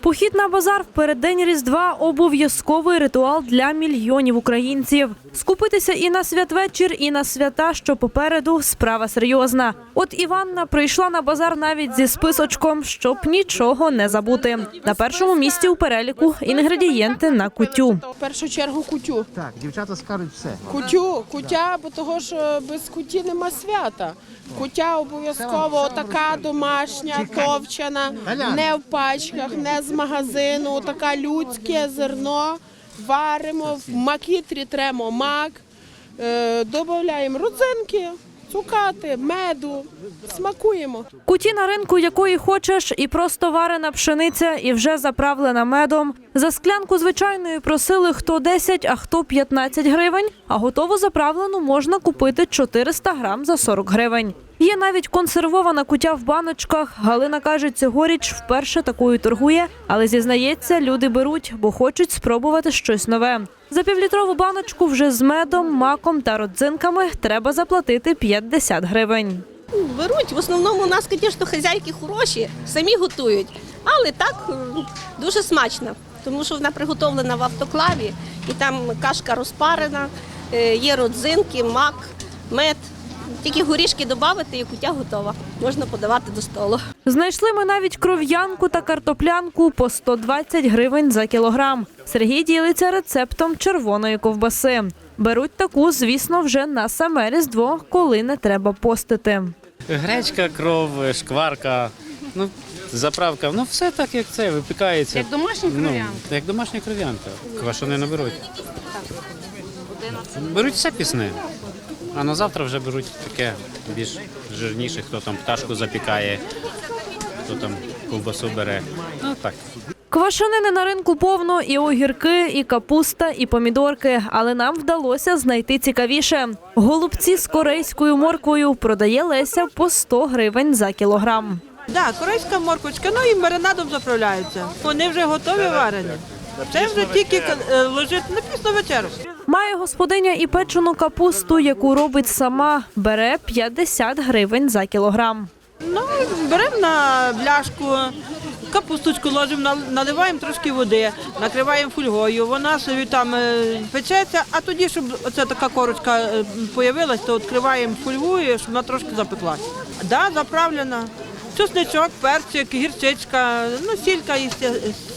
Похід на базар в переддень Різдва обов'язковий ритуал для мільйонів українців. Скупитися і на святвечір, і на свята, що попереду справа серйозна. От Іванна прийшла на базар навіть зі списочком, щоб нічого не забути. На першому місці у переліку інгредієнти на кутю. В першу чергу кутю. Так, дівчата скажуть все. Кутю, кутя, бо того, що без куті нема свята. Кутя обов'язково така домашня, товчана, не в пачках, не з магазину, така людське зерно. Варимо, в макітрі тремо мак, е, додаємо родзинки, цукати, меду, смакуємо. Куті на ринку, якої хочеш, і просто варена пшениця, і вже заправлена медом. За склянку звичайної просили хто 10, а хто 15 гривень. А готову заправлену можна купити 400 грам за 40 гривень. Є навіть консервована кутя в баночках. Галина каже, цьогоріч вперше такою торгує, але зізнається, люди беруть, бо хочуть спробувати щось нове. За півлітрову баночку вже з медом, маком та родзинками треба заплатити 50 гривень. Беруть. В основному у нас, звісно, хазяйки хороші, самі готують. Але так дуже смачно, тому що вона приготовлена в автоклаві, і там кашка розпарена, е, є родзинки, мак, мед. Тільки горішки додати і кутя готова. Можна подавати до столу. Знайшли ми навіть кров'янку та картоплянку по 120 гривень за кілограм. Сергій ділиться рецептом червоної ковбаси. Беруть таку, звісно, вже на саме різдво, коли не треба постити. Гречка, кров, шкварка, ну, заправка, ну все так, як це, випікається. Як домашня кров'янка? Ну, як домашня кров'янка. Квашони не беруть. Беруть все пісне. А на завтра вже беруть таке більш жирніше, хто там пташку запікає, хто там ковбасу бере. Ну так. Квашенини на ринку повно і огірки, і капуста, і помідорки. Але нам вдалося знайти цікавіше. Голубці з корейською морквою продає Леся по 100 гривень за кілограм. Да, корейська морквочка, ну і маринадом заправляються. Вони вже готові варені. Це вже тільки е, ложити на пісну вечеру. Має господиня і печену капусту, яку робить сама. Бере 50 гривень за кілограм. Ну, беремо на бляшку, капусточку ложимо, наливаємо трошки води, накриваємо фольгою, вона собі там е, печеться, а тоді, щоб оця така корочка е, появилась, то відкриваємо фольгу, щоб вона трошки запеклась. Да, заправлена. Чесничок, перчик, гірчичка, ну, сілька, і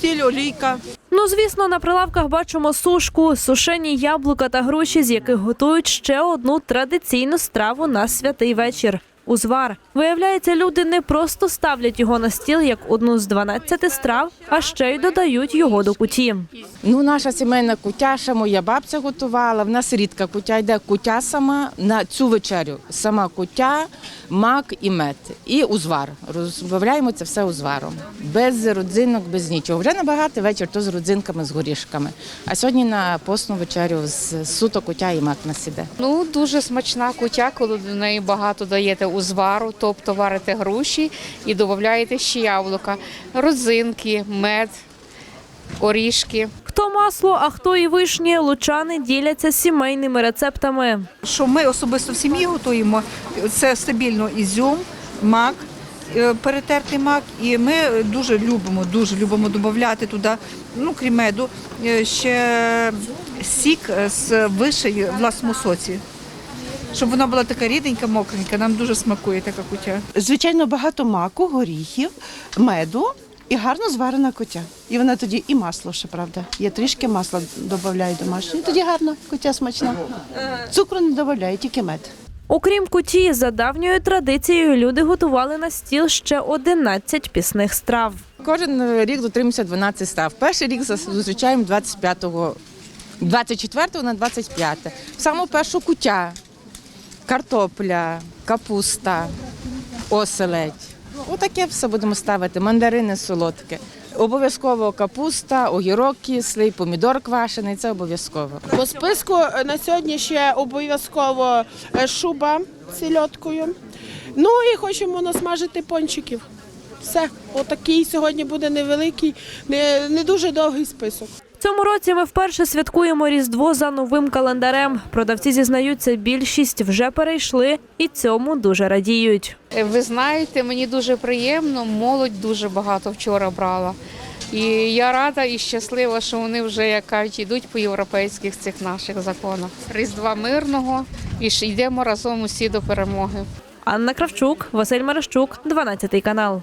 сіль, олійка. Ну, звісно, на прилавках бачимо сушку, сушені яблука та груші, з яких готують ще одну традиційну страву на святий вечір. Узвар. Виявляється, люди не просто ставлять його на стіл як одну з 12 страв, а ще й додають його до куті. Ну, наша сімейна кутя, ще моя бабця готувала. В нас рідка кутя йде кутя сама на цю вечерю. Сама кутя, мак і мед. І узвар. Розбавляємо це все узваром. Без родзинок, без нічого. Вже на багатий вечір то з родзинками, з горішками. А сьогодні на постну вечерю з суто кутя і мак нас іде. Ну, дуже смачна кутя, коли до неї багато даєте узвару, тобто варите груші і додаєте ще яблука, родзинки, мед, орішки. Хто масло, а хто і вишні, лучани діляться сімейними рецептами. що ми особисто в сім'ї готуємо, це стабільно ізюм, мак, е, перетертий мак, і ми дуже любимо, дуже любимо додати туди, ну крім меду, е, ще сік з вишей в власному соці. Щоб вона була така рідненька, мокренька, нам дуже смакує така кутя. Звичайно, багато маку, горіхів, меду і гарно зварена котя. І вона тоді і масло, ще правда. Я трішки масла додаю домашнє. і Тоді гарно, котя смачна. Цукру не додаю, тільки мед. Окрім куті, за давньою традицією люди готували на стіл ще 11 пісних страв. Кожен рік дотримуємося 12 страв. Перший рік зустрічаємо 25-го, 24 на 25. Саме першу кутя, картопля, капуста, оселедь. Отаке все будемо ставити. Мандарини солодке. Обов'язково капуста, огірок кислий, помідор квашений. Це обов'язково. По списку е, на сьогодні ще обов'язково е, шуба з сільоткою. Ну і хочемо насмажити пончиків. Все, отакий сьогодні буде невеликий, не, не дуже довгий список. Цьому році ми вперше святкуємо Різдво за новим календарем. Продавці зізнаються, більшість вже перейшли і цьому дуже радіють. Ви знаєте, мені дуже приємно, молодь дуже багато вчора брала. І я рада і щаслива, що вони вже, як кажуть, йдуть по європейських цих наших законах. Різдва мирного і ж йдемо разом усі до перемоги. Анна Кравчук, Василь Марищук, 12 канал.